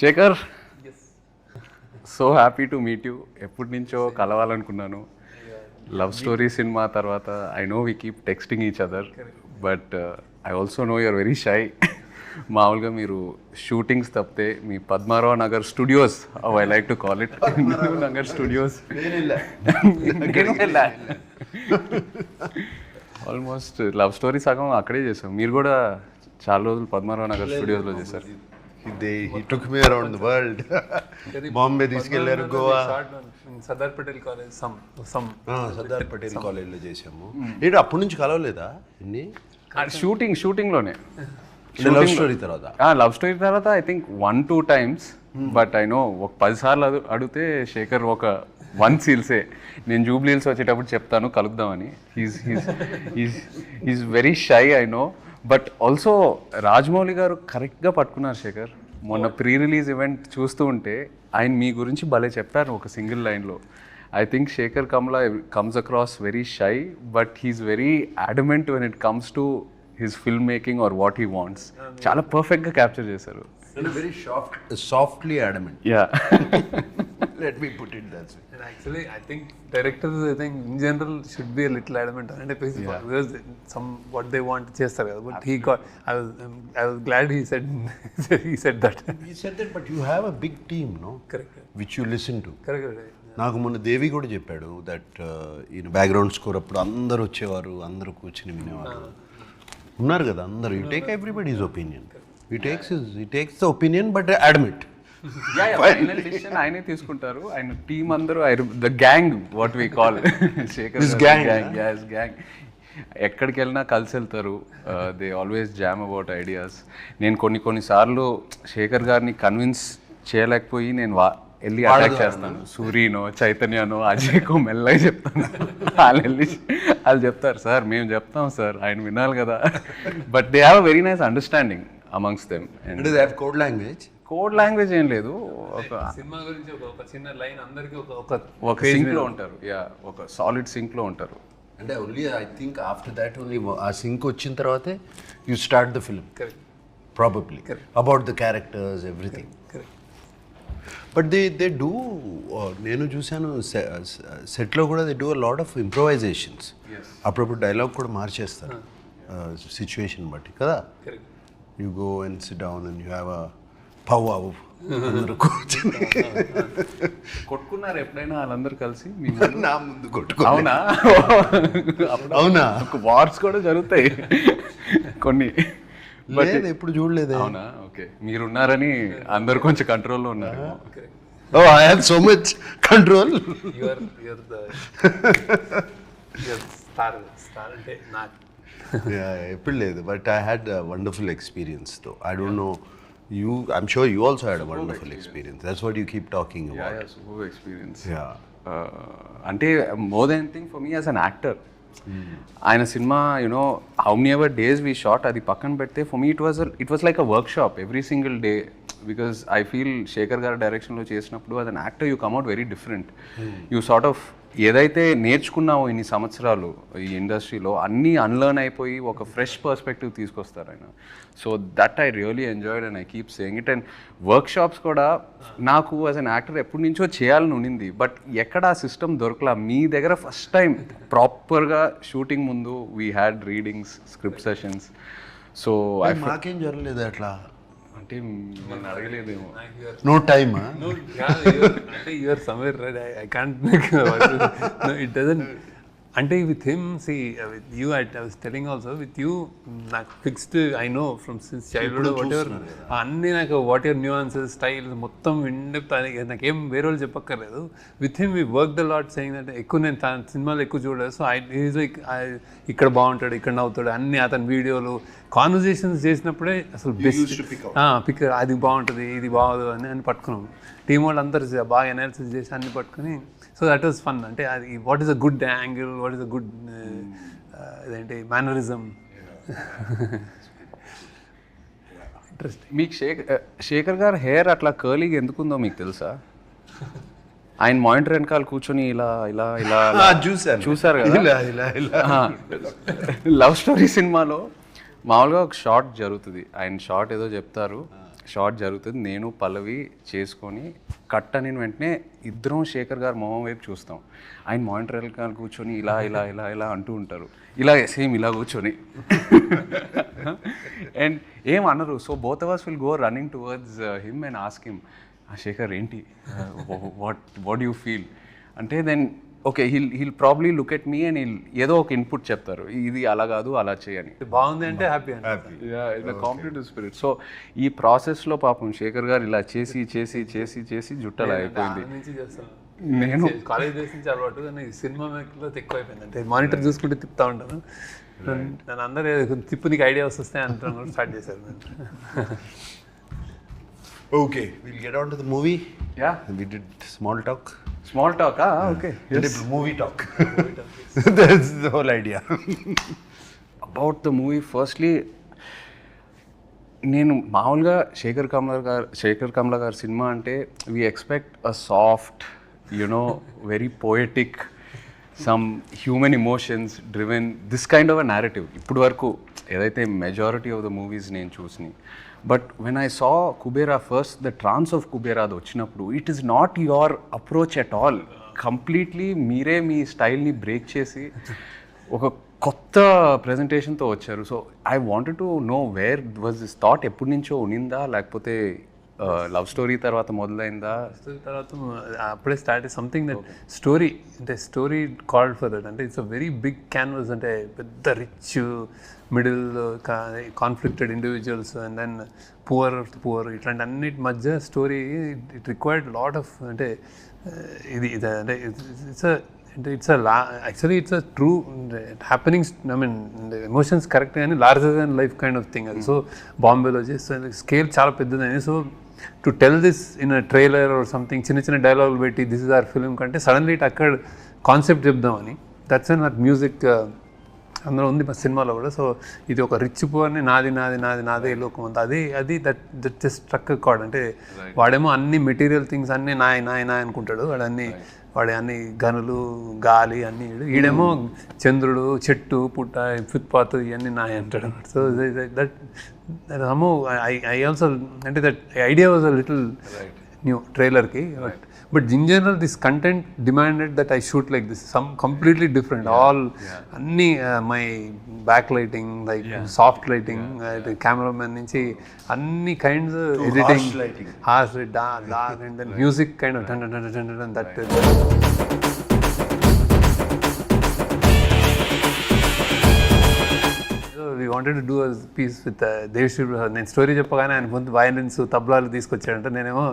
Shekhar. So happy to meet you. ఎప్పటి నుంచో కలవాలనుకున్నాను. లవ్ స్టోరీ సినిమా తర్వాత I know we keep texting each other but I also know you're very shy. మామూలుగా మీరు shootings తప్పితే మీ Padmarao Nagar studios I like to call it Nagar studios. Almost love story సగం అక్కడే చేసాం. మీరు కూడా చాలా రోజులు పద్మారావు నగర్ స్టూడియోస్లో చేశారు. They he took me around the world Bombay తీసుకెళ్ళారు Goa Sardar Patel college some some Sardar Patel కాలేజ్లో చేసాము ఏంటి అప్పటి నుంచి కలవలేదా ఇన్ని? షూటింగ్ షూటింగ్లోనే లవ్ స్టోరీ తర్వాత? లవ్ స్టోరీ తర్వాత I think one two times but I know ఒక పది సార్లు అడు అడిగితే శేఖర్ ఒక వన్ సీల్సే నేను జూబ్లీ హిల్స్ వచ్చేటప్పుడు చెప్తాను కలుద్దామని. He's he's he's he's very shy I know but also Rajamouli garu కరెక్ట్గా పట్టుకున్నారు శేఖర్. మొన్న ప్రీ రిలీజ్ ఈవెంట్ చూస్తూ ఉంటే ఆయన మీ గురించి భలే చెప్పారు ఒక సింగిల్ లైన్లో. I think Shekhar Kammula comes across very shy but he's very adamant when it comes to his film making or what he wants చాలా పర్ఫెక్ట్గా క్యాప్చర్ చేశారు. Very soft softly adamant yeah let me put it that's actually I think directors I think in general should be little adamant అని అంటే because some what they want చేస్తారు కదా. But he got I was glad he said he said that he said that but you have a big team no correct which you listen to correct నాకు మొన్న దేవి కూడా చెప్పాడు that ఈయన background score అప్పుడు అందరు వచ్చేవారు అందరు కూర్చుని వినేవారు. ఉన్నారు కదా అందరు. You take everybody is opinion he takes he takes the opinion but admit final decision ఆయనే తీసుకుంటారు. ఆయన టీం అందరూ the gang what we call Shekhar gang gang ఎక్కడికి వెళ్ళినా కలిసి వెళ్తారు. They always jam about ideas నేను కొన్ని కొన్ని సార్లు శేఖర్ గారిని కన్విన్స్ చేయలేకపోయి నేను వా వెళ్ళి అటాక్ చేస్తాను. సూర్యనో చైతన్యనో అజయ్కో మెల్లగా చెప్తాను. వాళ్ళు వెళ్ళి వాళ్ళు చెప్తారు సార్ మేము చెప్తాం సార్. ఆయన వినాలి కదా. But they have very nice understanding amongst them and code language code language ఏం లేదు. ఒక సినిమా గురించి ఒక ఒక చిన్న లైన్ అందరికి ఒక ఒక ఒక సింక్లో ఉంటారు. యా ఒక సాలిడ్ సింక్లో ఉంటారు. అంటే only I think after that only ఆ సింక్ వచ్చిన తర్వాతే you start the film probably about the characters everything but they they do uh, నేను చూశాను సెట్లో కూడా they do a lot of improvisations అప్పుడప్పుడు డైలాగ్ కూడా మార్చేస్తారు. సిచ్యువేషన్ బట్టి కదా? You go and sit down and you have a powwow అందరూ కూర్చొని. కొట్టుకున్నారు ఎప్పుడైనా వాళ్ళందరూ కలిసి? నా ముందు కొట్టుకో అవునా? అవునా? వార్స్ కూడా జరుగుతాయి. కొన్ని. లేదు ఎప్పుడు చూడలేదే. అవునా? ఓకే. మీరున్నారని అందరు కొంచెం కంట్రోల్లో ఉన్నారు. ఓ I have so much control అంటే నాకు. ఎప్పుడు లేదు. బట్ ఐ హ్యాడ్ వండర్ఫుల్ ఎక్స్పీరియన్స్తో I don't know you I'm sure you also had a wonderful experience that's what you keep talking about super experience yeah అంటే more than thing for me as an actor ఆయన cinema you know how many ever days we shot అది పక్కన పెడితే for me it was it was like a work shop every single day because I feel Shekhar garu డైరెక్షన్లో చేసినప్పుడు అది an actor you come out very different you sort of ఏదైతే నేర్చుకున్నావో ఇన్ని సంవత్సరాలు ఈ ఇండస్ట్రీలో అన్నీ అన్లర్న్ అయిపోయి ఒక ఫ్రెష్ పర్స్పెక్టివ్ తీసుకొస్తారు ఆయన. So that I really enjoyed and I keep saying it and work shops కూడా నాకు యాజ్ అన్ యాక్టర్ ఎప్పటి నుంచో చేయాలని ఉండింది బట్ ఎక్కడ ఆ సిస్టమ్ దొరకలా? మీ దగ్గర ఫస్ట్ టైం ప్రాపర్గా షూటింగ్ ముందు we had readings script sessions so I మాకేం జరగలేదు అట్లా? అంటే మిమ్మల్ని అడగలేదేమో no time No, yeah, you're, అంటే you're somewhere right I I can't make no it doesn't. అంటే with him see with you I was telling also with you నాకు fixed I know from since childhood whatever అన్నీ నాకు whatever nuances style మొత్తం in depth నాకేం వేరే వాళ్ళు చెప్పక్కర్లేదు. With him we work the lot saying అంటే ఎక్కువ నేను తన సినిమాలు ఎక్కువ చూడలేదు. సో ఐ ఈజ్ లైక్ ఇక్కడ బాగుంటాడు ఇక్కడ నవ్వుతాడు అన్ని అతని వీడియోలు కాన్వర్జేషన్స్ చేసినప్పుడే అసలు బెస్ట్ పిక్ అది బాగుంటుంది ఇది బాగోదు అని అని పట్టుకున్నాం. టీం వాళ్ళు అందరు బాగా అనాలిసిస్ చేసి అన్ని పట్టుకుని సో దట్ వాస్ ఫన్ అంటే అది what is a good angle what is a good ఇదేంటి మేనరిజం మీకు శేఖర్ శేఖర్ గారు హెయిర్ అట్లా కర్లీగా ఎందుకుందో మీకు తెలుసా? ఆయన మానిటర్ వెనకాల కూర్చొని ఇలా ఇలా ఇలా చూసారు కదా? ఇలా ఇలా ఇలా. లవ్ స్టోరీ సినిమాలో మామూలుగా ఒక షార్ట్ జరుగుతుంది. ఆయన షార్ట్ ఏదో చెప్తారు. షార్ట్ జరుగుతుంది. నేను పల్లవి చేసుకొని కట్ అని వెంటనే ఇద్దరం శేఖర్ గారు మొహం వైపు చూస్తాం. ఆయన మానిటర్ వెనకాల కూర్చొని ఇలా ఇలా ఇలా ఇలా అంటూ ఉంటారు. ఇలా సేమ్ ఇలా కూర్చొని. అండ్ ఏం అనరు. So both ours will go running towards him and ask him Shekhar ఏంటి? వాట్ వాట్ యూ ఫీల్ అంటే then okay he'll he'll probably look at me and he'll ఏదో ఒక ఇన్పుట్ చెప్తారు. ఇది అలా కాదు అలా చేయని. బాగుంది అంటే హ్యాపీ కాంపిటేటివ్ స్పిరిట్ సో ఈ ప్రాసెస్లో పాపం శేఖర్ గారు ఇలా చేసి చేసి చేసి చేసి జుట్టలా అయిపోయింది. నేను కాలేజ్ డేస్ నుంచి అలవాటు కానీ సినిమా మేకర్లో ఎక్కువ అయిపోయింది. అంటే మానిటర్ చూసుకుంటే తిప్పుతా ఉంటాను. నన్ను అందరూ తిప్పు నీకు ఐడియా వస్తే అంటాను స్టార్ట్ చేశారు okay will get on to the movie yeah we did small talk small talk okay movie talk that's the whole idea about the movie firstly నేను మామూలుగా శేఖర్ కమల గారు శేఖర్ కమల గారి సినిమా అంటే we expect a soft you know very poetic some human emotions driven this kind of a narrative ఇప్పుడు వరకు ఏదైతే majority of the movies నేను చూసినాయి but when I saw Kubera first the trance of Kubera అది వచ్చినప్పుడు it is not your approach at all completely మీరే మీ స్టైల్ని break చేసి ఒక కొత్త ప్రెజెంటేషన్తో వచ్చారు. So I wanted to know where was this thought ఎప్పటి నుంచో ఉనిందా? లేకపోతే లవ్ స్టోరీ తర్వాత మొదలైందా? తర్వాత అప్పుడే స్టార్ట్ సంథింగ్ దట్ స్టోరీ అంటే స్టోరీ కాల్డ్ ఫర్ దట్ అంటే it's a very big canvas అంటే పెద్ద rich middle conflicted individuals and then poor poor ఇట్లాంటి అన్నిటి మధ్య story it required lot of అంటే uh, ఇది ఇది అంటే ఇట్స్ అంటే it's a law actually it's a true happenings I mean emotions correct కానీ larger than life kind of thing అది సో బాంబేలో చేస్తే స్కేల్ చాలా పెద్దదని so to tell this in a trailer or something చిన్న చిన్న డైలాగులు పెట్టి దిస్ ఇస్ ఆర్ ఫిల్మ్ కంటే సడన్లీ ఇట్ అక్కడ కాన్సెప్ట్ చెప్దామని దట్స్ అండ్ నాట్ మ్యూజిక్ అందులో ఉంది మా సినిమాలో కూడా సో ఇది ఒక రిచ్ పువర్ని నాది నాది నాది నాదే లోకం అంతా అది అది that that just struck chord అంటే వాడేమో అన్ని మెటీరియల్ థింగ్స్ అన్ని నాయ నాయ నాయ అనుకుంటాడు వాడు అన్ని వాడి అన్ని గనులు గాలి అన్ని ఈడు. ఈడేమో చంద్రుడు చెట్టు పుట్ట ఫుట్పాత్ ఇవన్నీ నాయ అంటాడు సో దట్ అమ్మో ఐ ఐ ఆల్సో అంటే that idea was a little new ట్రైలర్కి but in general this content demanded that I shoot like this some completely different all అన్ని my back lighting like soft lighting cameraman నుంచి అన్ని kinds editing harsh dark and then music kind of that we wanted do piece with Prasad నేను story చెప్పగానే ఆయన ముందు violence తబ్లాలు తీసుకొచ్చాడంటే. నేనేమో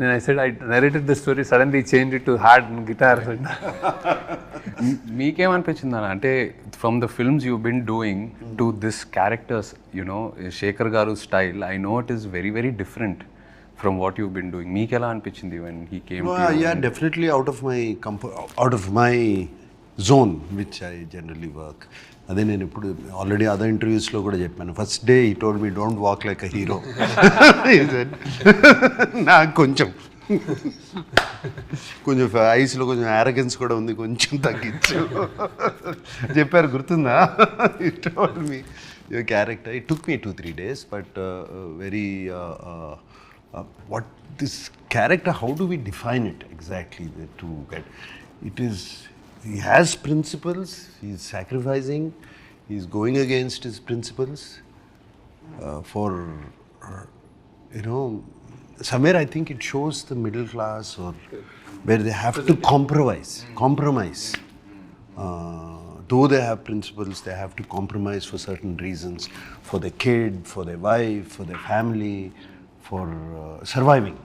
నేను I said I narrated the story suddenly change to hard guitar మీ- మీకేమనిపించింది అన్న అంటే from the films you been doing to this characters you know Shekhar garu style I know it is very very different from what you been doing మీకు ఎలా అనిపించింది when he came yeah, definitely out of my comfort, out of my zone which I generally work అదే నేను ఇప్పుడు already other ఇంటర్వ్యూస్లో కూడా చెప్పాను. First day he told me don't walk like a hero నాకు కొంచెం. కొంచెం ఐస్లో కొంచెం యారగెన్స్ కూడా ఉంది కొంచెం తగ్గించు. చెప్పారు గుర్తుందా? He told me your character it took me two three days but very what this character how do we define it exactly to get it is he has principles. He's sacrificing. He's going against his principles. Uh, for uh, you know somewhere i think it shows the middle class or where they have to compromise compromise. Uh, though they have principles, they have to compromise for certain reasons. For their kid, for their wife, for their family, for uh, surviving.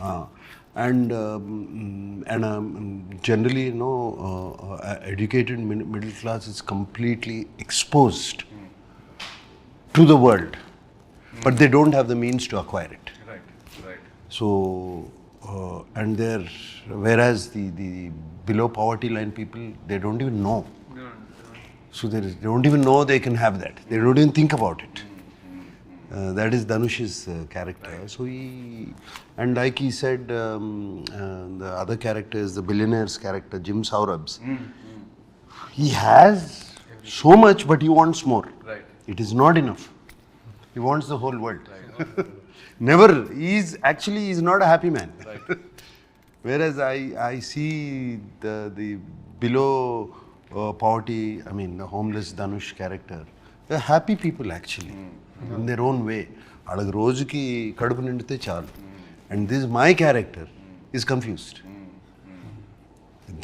Uh, and um, and um, generally, you know, uh, uh, educated middle class is completely exposed to the world, but they don't have the means to acquire it. So, uh, and they're, whereas the, the below poverty line people, they don't even know. No. So they don't even know they can have that. They don't even think about it. Uh, that is Danush's uh, character. Right. So he, and like he said, um, uh, the other character is the billionaire's character, Jim Saurabh's. Mm. Mm. He has so much, but he wants more. Right. It is not enough. He wants the whole world. Right. Never. He's actually he's not a happy man. Right. Whereas I, I see the, the below uh, poverty, I mean the homeless Danush character, they're happy people actually. Mm. In their own way. వాళ్ళకి రోజుకి కడుపు నిండితే చాలు. And this my character is confused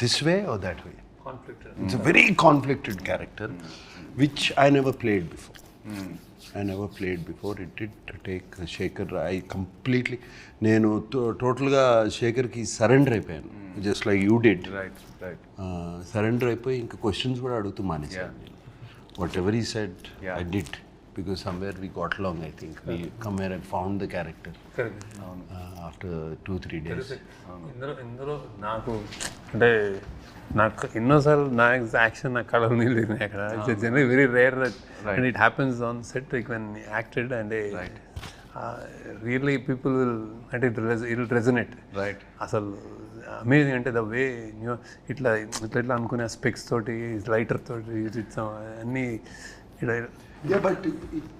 this way or that way. It's a very conflicted character which I never played before I never played before it it take Shekhar I completely నేను టోటల్గా శేఖర్కి surrender అయిపోయాను. Just like you did surrender అయిపోయి ఇంకా questions కూడా అడుగుతూ మానేసాను what ever ఈ Yeah. I did because somewhere we got long I think we come where I found the character Correct. After two three days ఇందులో ఇందులో నాకు అంటే నాకు ఎన్నోసార్లు నా యాక్షన్ నా కళలు నీళ్ళు అక్కడ. General very rare and it happens on set like when acted and really people will అంటే ఇట్ ఇట్ రెజనేట్ రైట్ అసలు అమేజింగ్ అంటే ద వే న్యూ ఇట్లా ఇట్లా ఇట్లా అనుకునే స్పెక్స్ తోటి లైటర్ తోటి అన్నీ ఇట్లా Yeah, but it,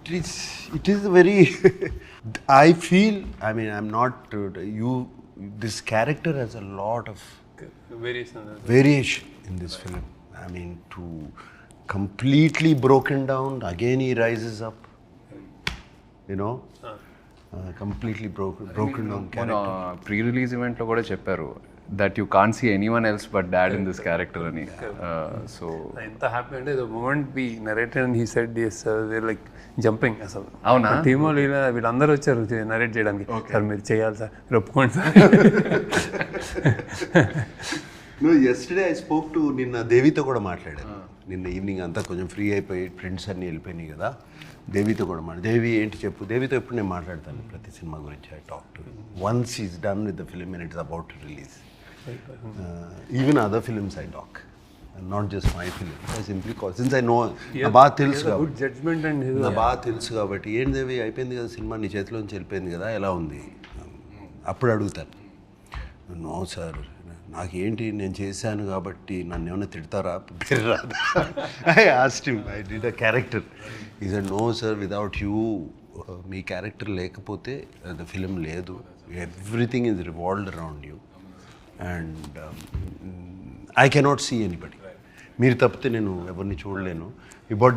it is it is very. I feel. I mean, I'm not uh, you. This character has a lot of variation, variation in this right. film. I mean, to completely broken down again he rises up. You know, uh, completely broken broken down మన character. Pre release ఈవెంట్లో కూడా చెప్పారు that you can see anyone else but dad in this character అని so ఎంత happy అంటే the moment be narrated and he said yes like jumping అసలు. అవునా? Team వాళ్ళు ఇలా వీళ్ళందరూ వచ్చారు నరేట్ చేయడానికి. సార్ మీరు చేయాలి సార్ మీరు ఒప్పుకోండి sir. No, yesterday I spoke to నిన్న దేవితో కూడా మాట్లాడాను. నిన్న ఈవినింగ్ అంతా కొంచెం ఫ్రీ అయిపోయి ఫ్రెండ్స్ అన్నీ వెళ్ళిపోయినాయి కదా. దేవితో కూడా మాట్లాడు దేవి ఏంటి చెప్పు దేవితో ఎప్పుడు నేను మాట్లాడతాను ప్రతి సినిమా గురించి? I talk to once is done with the film and it's about to release even other films I talk not just my film I simply call since I know బాగా తెలుసు గుడ్ జడ్జ్మెంట్ అండ్ బాగా తెలుసు కాబట్టి. ఏంటి దేవి అయిపోయింది కదా cinema నీ చేతిలోంచి వెళ్ళిపోయింది కదా ఎలా ఉంది? అప్పుడు అడుగుతాను. నో సార్ నాకేంటి నేను చేశాను కాబట్టి నన్ను ఏమైనా తిడతారా? పేరు రాదా? I asked him I did a character is no sir without you me character లేకపోతే uh, ద ఫిలిం లేదు. Everything is revolved around you and I cannot see anybody మీరు తప్పితే నేను ఎవరిని చూడలేను. ఈ అబౌట్